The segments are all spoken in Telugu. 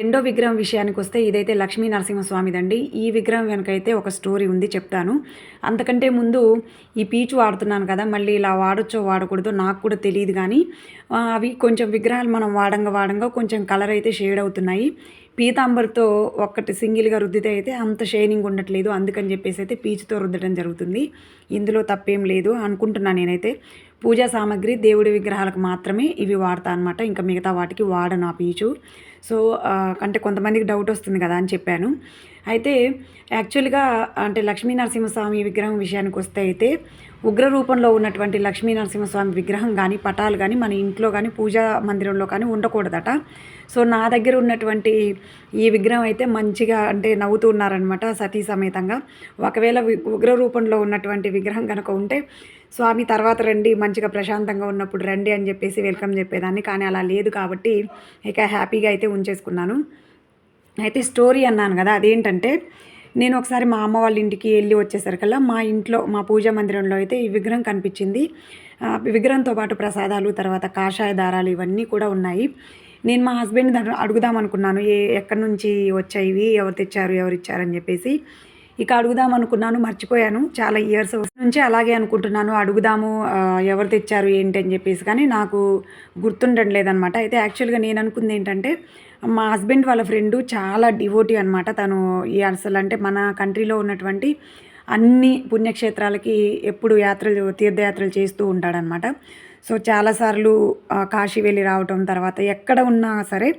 రెండో విగ్రహం విషయానికి వస్తే ఇదైతే లక్ష్మీ నరసింహస్వామిదండి. ఈ విగ్రహం వెనకైతే ఒక స్టోరీ ఉంది చెప్తాను. అంతకంటే ముందు ఈ పీచు వాడుతున్నాను కదా మళ్ళీ ఇలా వాడొచ్చో వాడకూడదో నాకు కూడా తెలియదు కానీ అవి కొంచెం విగ్రహాలు మనం వాడంగా వాడంగా కొంచెం కలర్ అయితే షేడ్ అవుతున్నాయి. పీతాంబర్తో ఒక్కటి సింగిల్గా రుద్దితే అయితే అంత షైనింగ్ ఉండట్లేదు. అందుకని చెప్పేసి అయితే పీచుతో రుద్దడం జరుగుతుంది. ఇందులో తప్పేం లేదు అనుకుంటున్నాను నేనైతే. పూజా సామాగ్రి దేవుడి విగ్రహాలకు మాత్రమే ఇవి వాడతా అనమాట ఇంకా మిగతా వాటికి వాడను ఆ పీచు. సో అంటే కొంతమందికి డౌట్ వస్తుంది కదా అని చెప్పాను. అయితే యాక్చువల్గా అంటే లక్ష్మీ నరసింహస్వామి విగ్రహం విషయానికి వస్తే అయితే ఉగ్ర రూపంలో ఉన్నటువంటి లక్ష్మీ నరసింహస్వామి విగ్రహం కానీ పటాలు కానీ మన ఇంట్లో కానీ పూజా మందిరంలో కానీ ఉండకూడదట. సో నా దగ్గర ఉన్నటువంటి ఈ విగ్రహం అయితే మంచిగా అంటే నవ్వుతూ ఉన్నారనమాట సతీ సమేతంగా. ఒకవేళ ఉగ్ర రూపంలో ఉన్నటువంటి విగ్రహం కనుక ఉంటే స్వామి తర్వాత రండి మంచిగా ప్రశాంతంగా ఉన్నప్పుడు రండి అని చెప్పేసి వెల్కమ్ చెప్పేదాన్ని. కానీ అలా లేదు కాబట్టి ఇక హ్యాపీగా అయితే ఉంచేసుకున్నాను. అయితే స్టోరీ అన్నాను కదా అదేంటంటే నేను ఒకసారి మా అమ్మ వాళ్ళ ఇంటికి వెళ్ళి వచ్చేసరికల్లా మా ఇంట్లో మా పూజా మందిరంలో అయితే ఈ విగ్రహం కనిపించింది. విగ్రహంతో పాటు ప్రసాదాలు తర్వాత కాషాయ దారాలు ఇవన్నీ కూడా ఉన్నాయి. నేను మా హస్బెండ్ అడుగుదాం అనుకున్నాను ఏ ఎక్కడి నుంచి వచ్చాయి ఎవరు తెచ్చారు ఎవరు ఇచ్చారని చెప్పేసి. ఇక అడుగుదాం అనుకున్నాను మర్చిపోయాను. చాలా ఇయర్స్ నుంచి అలాగే అనుకుంటున్నాను అడుగుదాము ఎవరు తెచ్చారు ఏంటి అని చెప్పేసి. కానీ నాకు గుర్తుండడం లేదనమాట. అయితే యాక్చువల్గా నేను అనుకుంది ఏంటంటే మా హస్బెండ్ వాళ్ళ ఫ్రెండ్ చాలా డివోటీ అనమాట. తను ఈ అసలు అంటే మన కంట్రీలో ఉన్నటువంటి అన్ని పుణ్యక్షేత్రాలకి ఎప్పుడు యాత్రలు తీర్థయాత్రలు చేస్తూ ఉంటాడనమాట. సో చాలాసార్లు కాశీ వెళ్ళి రావటం తర్వాత ఎక్కడ ఉన్నా సరే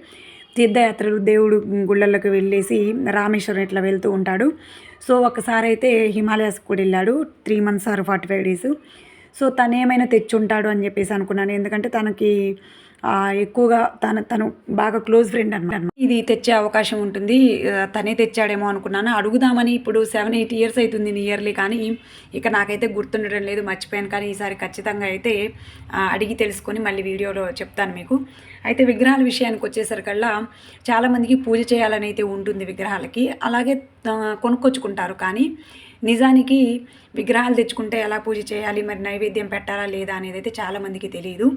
తీర్థయాత్రలు దేవుడు గుళ్ళలకు వెళ్ళేసి రామేశ్వరం ఇట్లా వెళ్తూ ఉంటాడు. సో ఒకసారి అయితే హిమాలయాస్కి కూడా వెళ్ళాడు three months or forty five days. So తను ఏమైనా తెచ్చుంటాడు అని చెప్పేసి అనుకున్నాను. ఎందుకంటే తనకి ఎక్కువగా తన తను బాగా క్లోజ్ ఫ్రెండ్ అనమాట ఇది తెచ్చే అవకాశం ఉంటుంది. తనే తెచ్చాడేమో అనుకున్నాను. అడుగుదామని ఇప్పుడు సెవెన్ ఎయిట్ ఇయర్స్ అవుతుంది నియర్లీ కానీ ఇక నాకైతే గుర్తుండడం లేదు మర్చిపోయాను. కానీ ఈసారి ఖచ్చితంగా అయితే అడిగి తెలుసుకొని మళ్ళీ వీడియోలో చెప్తాను మీకు. అయితే విగ్రహాల విషయానికి వచ్చేసరికల్లా చాలామందికి పూజ చేయాలని అయితే ఉంటుంది విగ్రహాలకి. అలాగే కొనుక్కొచ్చుకుంటారు. కానీ నిజానికి విగ్రహాలు తెచ్చుకుంటే ఎలా పూజ చేయాలి మరి నైవేద్యం పెట్టాలా లేదా అనేది అయితే చాలామందికి తెలియదు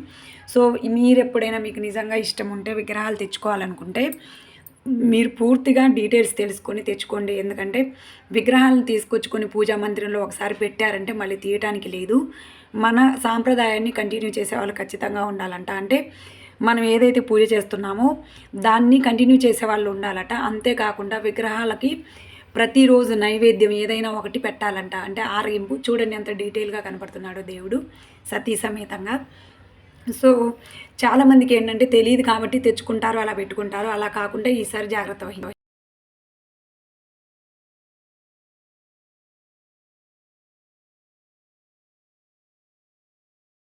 సో మీరు ఎప్పుడైనా మీకు నిజంగా ఇష్టం ఉంటే విగ్రహాలు తెచ్చుకోవాలనుకుంటే మీరు పూర్తిగా డీటెయిల్స్ తెలుసుకొని తెచ్చుకోండి. ఎందుకంటే విగ్రహాలను తీసుకొచ్చుకొని పూజా మందిరంలో ఒకసారి పెట్టారంటే మళ్ళీ తీయటానికి లేదు. మన సాంప్రదాయాన్ని కంటిన్యూ చేసే వాళ్ళు ఖచ్చితంగా ఉండాలంట. అంటే మనం ఏదైతే పూజ చేస్తున్నామో దాన్ని కంటిన్యూ చేసే వాళ్ళు ఉండాలట. అంతేకాకుండా విగ్రహాలకి ప్రతిరోజు నైవేద్యం ఏదైనా ఒకటి పెట్టాలంట. అంటే ఆరగింపు చూడండి ఎంత డీటెయిల్గా కనపడుతున్నాడో దేవుడు సతీ సమేతంగా. సో చాలామందికి ఏంటంటే తెలియదు కాబట్టి తెచ్చుకుంటారు అలా పెట్టుకుంటారు. అలా కాకుండా ఈసారి జాగ్రత్త వహి